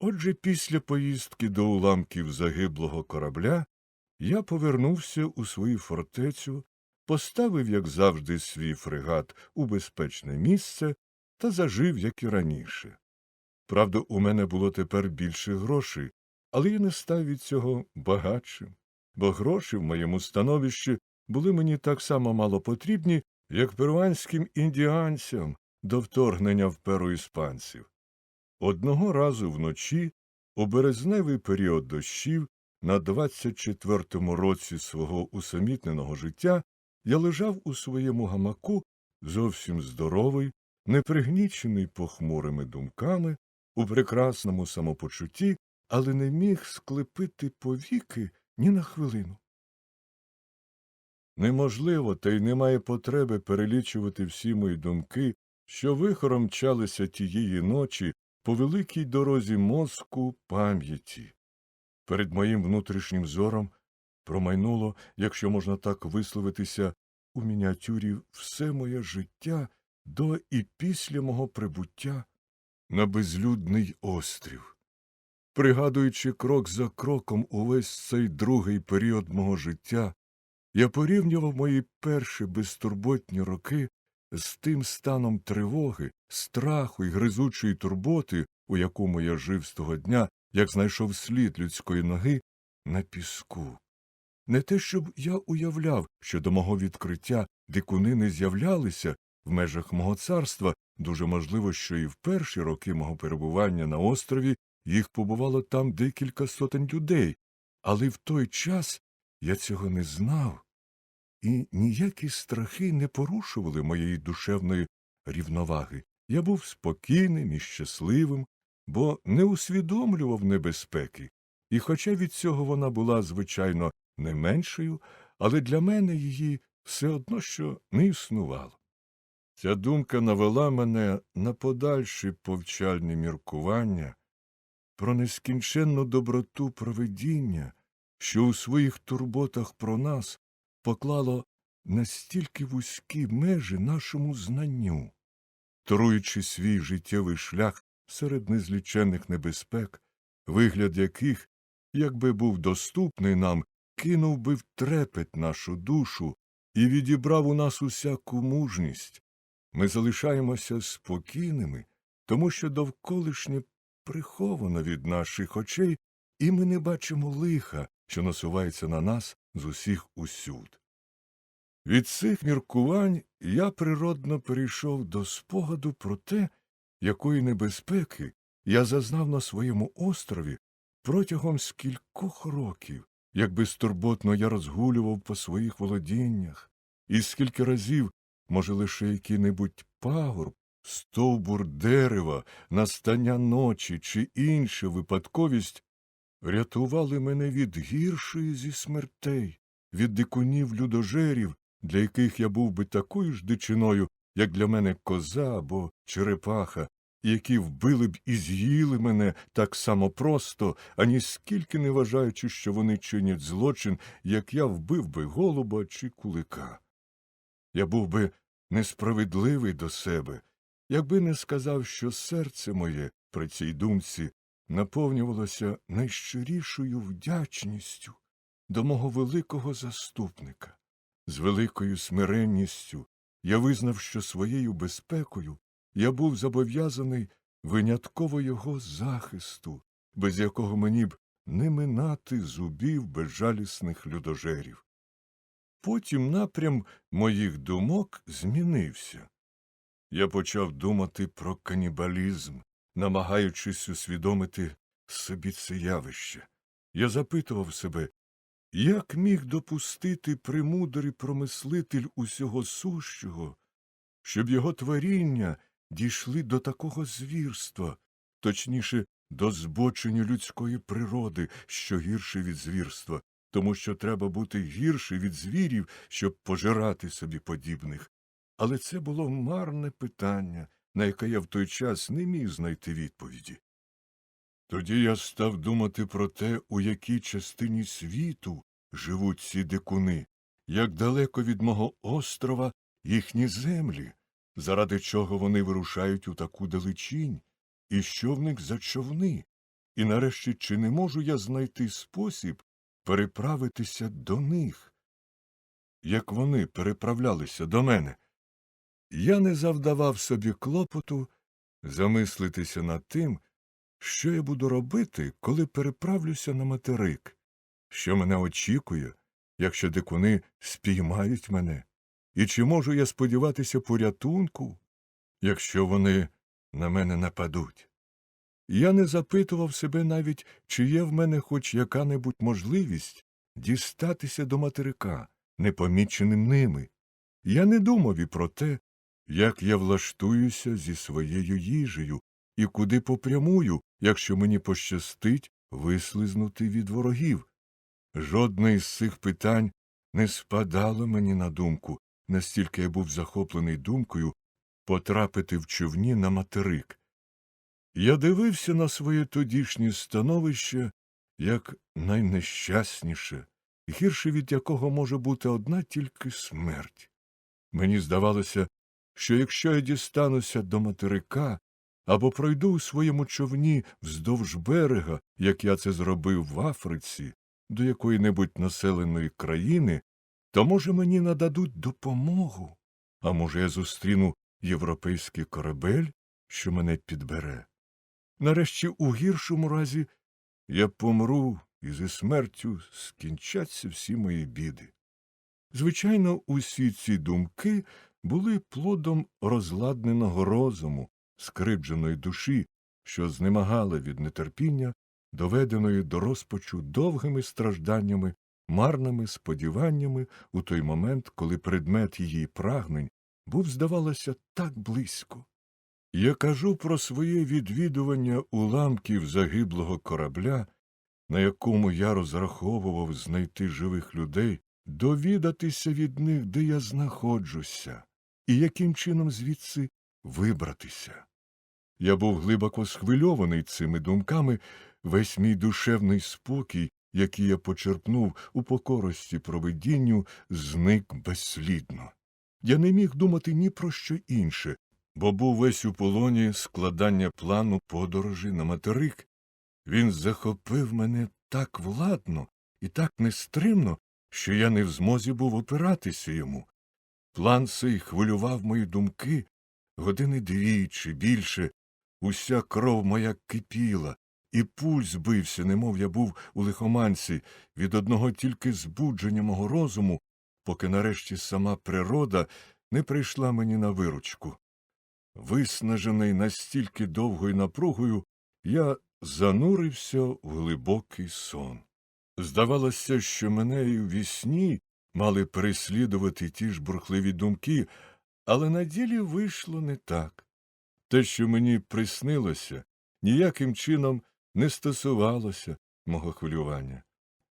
Отже, після поїздки до уламків загиблого корабля я повернувся у свою фортецю, поставив, як завжди, свій фрегат у безпечне місце та зажив, як і раніше. Правда, у мене було тепер більше грошей, але я не став від цього багатшим, бо гроші в моєму становищі були мені так само мало потрібні, як перуанським індіанцям до вторгнення в перу іспанців. Одного разу вночі, у березневий період дощів, на 24-му році свого усамітненого життя, я лежав у своєму гамаку, зовсім здоровий, непригнічений похмурими думками, у прекрасному самопочутті, але не міг склепити повіки ні на хвилину. Неможливо, та й немає потреби перелічувати всі мої думки, що вихором мчалися тієї ночі по великій дорозі мозку пам'яті. Перед моїм внутрішнім зором промайнуло, якщо можна так висловитися, у мініатюрі все моє життя до і після мого прибуття на безлюдний острів. Пригадуючи крок за кроком увесь цей другий період мого життя, я порівнював мої перші безтурботні роки з тим станом тривоги, страху і гризучої турботи, у якому я жив з того дня, як знайшов слід людської ноги на піску. Не те, щоб я уявляв, що до мого відкриття дикуни не з'являлися в межах мого царства, дуже можливо, що і в перші роки мого перебування на острові їх побувало там декілька сотень людей, але в той час я цього не знав, і ніякі страхи не порушували моєї душевної рівноваги. Я був спокійним і щасливим, бо не усвідомлював небезпеки, і хоча від цього вона була, звичайно, не меншою, але для мене її все одно що не існувало. Ця думка навела мене на подальші повчальні міркування про нескінченну доброту провидіння, що у своїх турботах про нас поклало настільки вузькі межі нашому знанню, торуючи свій життєвий шлях серед незліченних небезпек, вигляд яких, якби був доступний нам, кинув би в трепет нашу душу і відібрав у нас усяку мужність. Ми залишаємося спокійними, тому що довколишнє приховано від наших очей, і ми не бачимо лиха, що насувається на нас з усіх усюд. Від цих міркувань я природно перейшов до спогаду про те, якої небезпеки я зазнав на своєму острові протягом скількох років, як безтурботно я розгулював по своїх володіннях, і скільки разів, може, лише який-небудь пагорб, стовбур дерева, настання ночі чи інша випадковість рятували мене від гіршої зі смертей, від дикунів людожерів, для яких я був би такою ж дичиною, як для мене коза або черепаха, які вбили б і з'їли мене так само просто, ані скільки не вважаючи, що вони чинять злочин, як я вбив би голуба чи кулика. Я був би несправедливий до себе, якби не сказав, що серце моє при цій думці наповнювалося найщирішою вдячністю до мого великого заступника. З великою смиренністю я визнав, що своєю безпекою я був зобов'язаний винятково його захисту, без якого мені б не минати зубів безжалісних людожерів. Потім напрям моїх думок змінився. Я почав думати про канібалізм, намагаючись усвідомити собі це явище. Я запитував себе, як міг допустити премудрий промислитель усього сущого, щоб його творіння дійшли до такого звірства, точніше, до збочення людської природи, що гірше від звірства, тому що треба бути гірше від звірів, щоб пожирати собі подібних. Але це було марне питання, на яке я в той час не міг знайти відповіді. Тоді я став думати про те, у якій частині світу живуть ці дикуни, як далеко від мого острова їхні землі, заради чого вони вирушають у таку далечінь, і що в них за човни, І нарешті чи не можу я знайти спосіб переправитися до них, як вони переправлялися до мене? Я не завдавав собі клопоту замислитися над тим, що я буду робити, коли переправлюся на материк, що мене очікує, якщо дикуни спіймають мене, і чи можу я сподіватися порятунку, якщо вони на мене нападуть? Я не запитував себе навіть, чи є в мене хоч яка-небудь можливість дістатися до материка, непоміченим ними. Я не думав і про те, як я влаштуюся зі своєю їжею і куди попрямую, якщо мені пощастить вислизнути від ворогів. Жодне із цих питань не спадало мені на думку, настільки я був захоплений думкою потрапити в човні на материк. Я дивився на своє тодішнє становище як найнещасніше, гірше від якого може бути одна тільки смерть. Мені здавалося, що якщо я дістануся до материка або пройду у своєму човні вздовж берега, як я це зробив в Африці, до якої небудь населеної країни, то, може, мені нададуть допомогу, а може, я зустріну європейський корабель, що мене підбере. Нарешті, у гіршому разі, я помру, і зі смертю скінчаться всі мої біди. Звичайно, усі ці думки були плодом розладненого розуму, скридженої душі, що знемагала від нетерпіння, доведеної до розпачу довгими стражданнями, марними сподіваннями у той момент, коли предмет її прагнень був, здавалося, так близько. Я кажу про своє відвідування уламків загиблого корабля, на якому я розраховував знайти живих людей, довідатися від них, де я знаходжуся, і яким чином звідси вибратися. Я був глибоко схвильований цими думками, весь мій душевний спокій, який я почерпнув у покорості провидінню, зник безслідно. Я не міг думати ні про що інше, бо був весь у полоні складання плану подорожі на материк. Він захопив мене так владно і так нестримно, що я не в змозі був опиратися йому. План цей хвилював мої думки години дві чи більше, уся кров моя кипіла, і пульс бився, немов я був у лихоманці, від одного тільки збудження мого розуму, поки нарешті сама природа не прийшла мені на виручку. Виснажений настільки довгою напругою, я занурився в глибокий сон. Здавалося, що мене і в вісні мали переслідувати ті ж бурхливі думки, але на ділі вийшло не так. Те, що мені приснилося, ніяким чином не стосувалося мого хвилювання.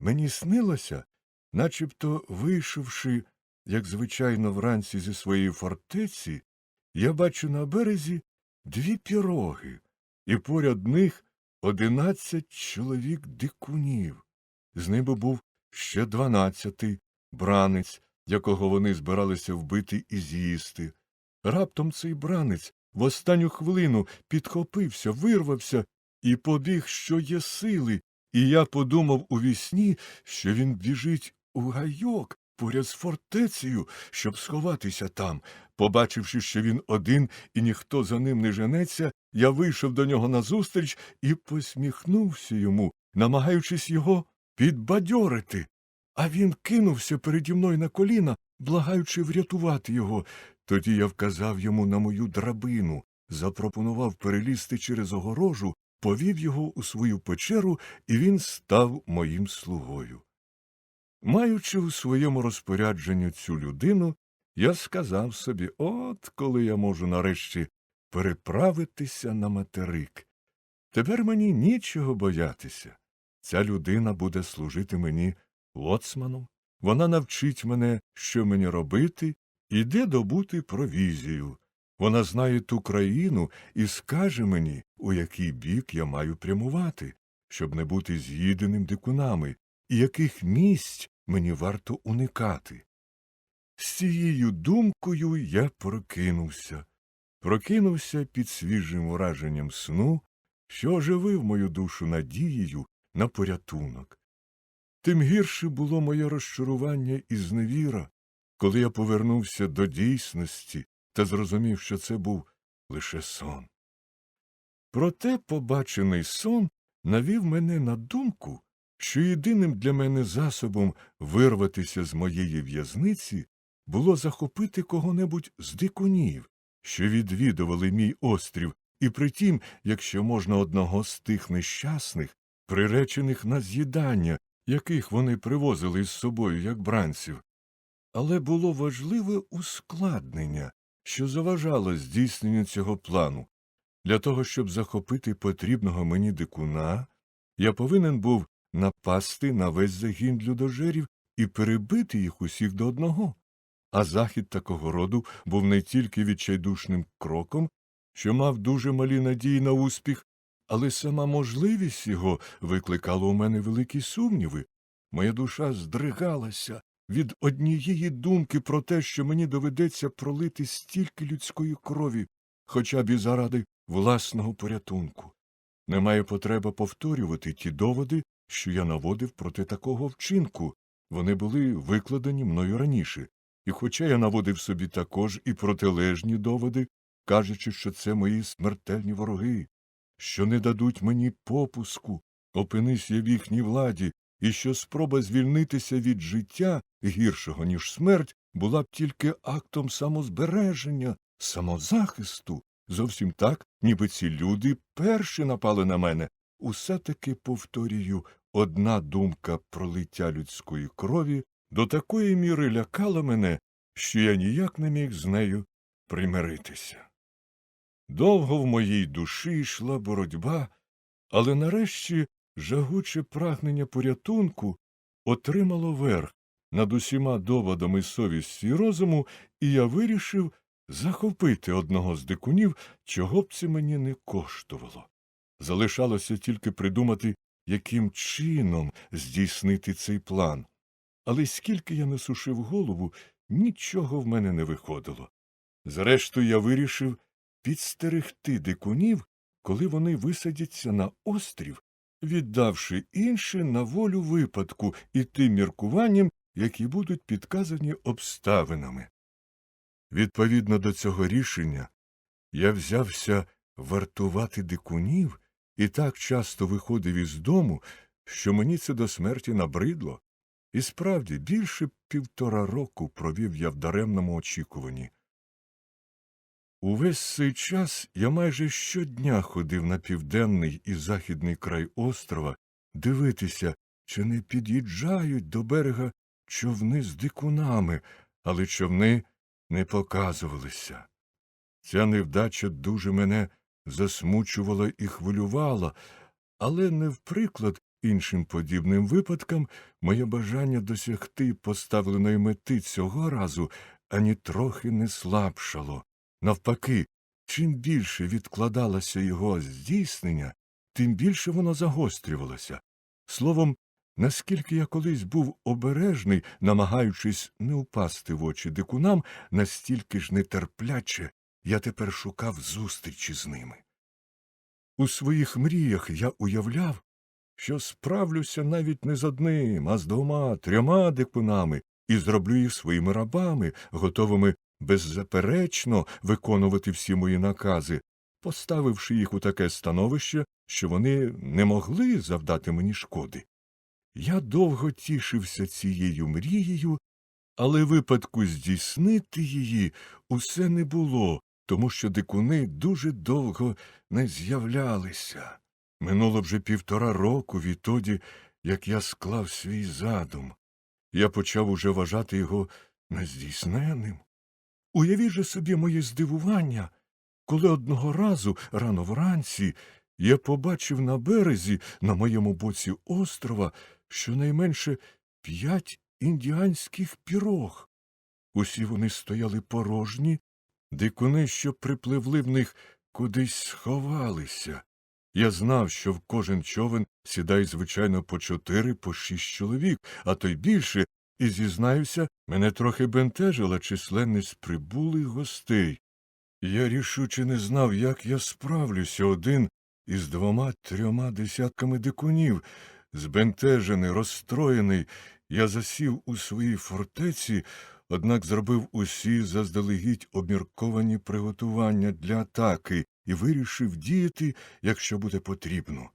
Мені снилося, начебто вийшовши, як звичайно, вранці зі своєї фортеці, я бачу на березі дві піроги, і поряд них одинадцять чоловік дикунів. З ними був ще дванадцятий бранець, якого вони збиралися вбити і з'їсти. Раптом цей бранець в останню хвилину підхопився, вирвався і побіг, що є сили, і я подумав у вісні, що він біжить у гайок поряд з фортецею, щоб сховатися там. Побачивши, що він один і ніхто за ним не женеться, я вийшов до нього назустріч і посміхнувся йому, намагаючись його підбадьорити. А він кинувся переді мною на коліна, благаючи врятувати його. Тоді я вказав йому на мою драбину, запропонував перелізти через огорожу, повів його у свою печеру, і він став моїм слугою. Маючи у своєму розпорядженні цю людину, я сказав собі от коли я можу нарешті переправитися на материк. Тепер мені нічого боятися. Ця людина буде служити мені лоцманом, вона навчить мене, що мені робити, і де добути провізію. Вона знає ту країну і скаже мені, у який бік я маю прямувати, щоб не бути з'їденим дикунами, і яких місць мені варто уникати. З цією думкою я прокинувся, прокинувся під свіжим враженням сну, що оживив мою душу надією на порятунок. Тим гірше було моє розчарування і зневіра, коли я повернувся до дійсності та зрозумів, що це був лише сон. Проте побачений сон навів мене на думку, що єдиним для мене засобом вирватися з моєї в'язниці було захопити кого-небудь з дикунів, що відвідували мій острів, і притім, якщо можна одного з тих нещасних, приречених на з'їдання, яких вони привозили з собою як бранців. Але було важливе ускладнення, що заважало здійсненню цього плану. Для того, щоб захопити потрібного мені дикуна, я повинен був напасти на весь загін людожерів і перебити їх усіх до одного. А захід такого роду був не тільки відчайдушним кроком, що мав дуже малі надії на успіх, але сама можливість його викликала у мене великі сумніви. Моя душа здригалася від однієї думки про те, що мені доведеться пролити стільки людської крові, хоча б і заради власного порятунку. Немає потреби повторювати ті доводи, що я наводив проти такого вчинку. Вони були викладені мною раніше. І хоча я наводив собі також і протилежні доводи, кажучи, що це мої смертельні вороги, що не дадуть мені попуску, опинись я в їхній владі, і що спроба звільнитися від життя гіршого, ніж смерть, була б тільки актом самозбереження, самозахисту, зовсім так, ніби ці люди перші напали на мене. Усе таки повторюю, одна думка про лиття людської крові до такої міри лякала мене, що я ніяк не міг з нею примиритися. Довго в моїй душі йшла боротьба, але нарешті жагуче прагнення порятунку отримало верх над усіма доводами совісті й розуму, і я вирішив захопити одного з дикунів, чого б це мені не коштувало. Залишалося тільки придумати, яким чином здійснити цей план. Але скільки я не сушив голову, нічого в мене не виходило. Зрештою, я вирішив підстерегти дикунів, коли вони висадяться на острів, віддавши інше на волю випадку і тим міркуванням, які будуть підказані обставинами. Відповідно до цього рішення, я взявся вартувати дикунів і так часто виходив із дому, що мені це до смерті набридло. І справді більше півтора року провів я в даремному очікуванні. Увесь цей час я майже щодня ходив на південний і західний край острова дивитися, чи не під'їжджають до берега човни з дикунами, але човни не показувалися. Ця невдача дуже мене засмучувала і хвилювала, але не в приклад іншим подібним випадкам моє бажання досягти поставленої мети цього разу ані трохи не слабшало. Навпаки, чим більше відкладалося його здійснення, тим більше воно загострювалося. Словом, наскільки я колись був обережний, намагаючись не упасти в очі дикунам, настільки ж нетерпляче я тепер шукав зустрічі з ними. У своїх мріях я уявляв, що справлюся навіть не з одним, а з двома, трьома дикунами і зроблю їх своїми рабами, готовими беззаперечно виконувати всі мої накази, поставивши їх у таке становище, що вони не могли завдати мені шкоди. Я довго тішився цією мрією, але випадку здійснити її усе не було, тому що дикуни дуже довго не з'являлися. Минуло вже півтора року відтоді, як я склав свій задум. Я почав уже вважати його нездійсненним. Уявіть же собі моє здивування, коли одного разу рано вранці я побачив на березі, на моєму боці острова, щонайменше п'ять індіанських пірог. Усі вони стояли порожні, дикуни, що припливли в них, кудись сховалися. Я знав, що в кожен човен сідає, звичайно, по чотири, по шість чоловік, а то й більше, і, зізнаюся, мене трохи бентежила численність прибулих гостей. Я рішуче не знав, як я справлюся один із двома трьома десятками дикунів. Збентежений, розстроєний, я засів у своїй фортеці, однак зробив усі заздалегідь обмірковані приготування для атаки і вирішив діяти, якщо буде потрібно.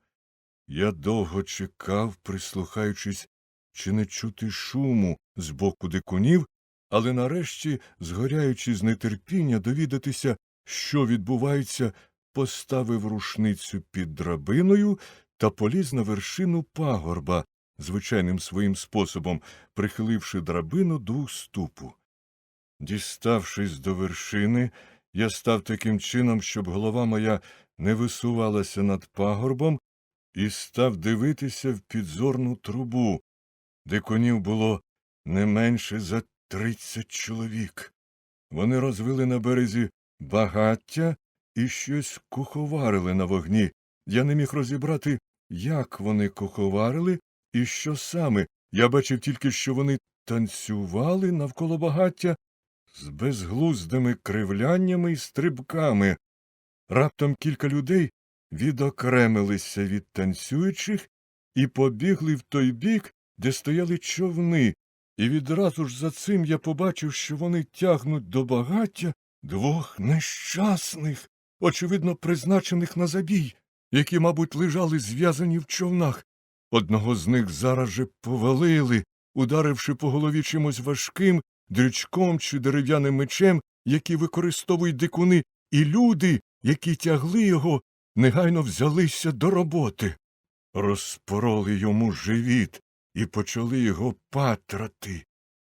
Я довго чекав, прислухаючись, чи не чути шуму з боку дикунів, але нарешті, згоряючи з нетерпіння довідатися, що відбувається, поставив рушницю під драбиною та поліз на вершину пагорба, звичайним своїм способом, прихиливши драбину до уступу. Діставшись до вершини, я став таким чином, щоб голова моя не висувалася над пагорбом, і став дивитися в підзорну трубу, де конів було не менше за тридцять чоловік. Вони розвели на березі багаття і щось куховарили на вогні. Я не міг розібрати, як вони куховарили і що саме. Я бачив тільки, що вони танцювали навколо багаття з безглуздими кривляннями і стрибками. Раптом кілька людей відокремилися від танцюючих і побігли в той бік, де стояли човни, і відразу ж за цим я побачив, що вони тягнуть до багаття двох нещасних, очевидно, призначених на забій, які, мабуть, лежали зв'язані в човнах. Одного з них зараз же повалили, ударивши по голові чимось важким, дрючком чи дерев'яним мечем, які використовують дикуни, і люди, які тягли його, негайно взялися до роботи. Розпороли йому живіт і почали його патрати.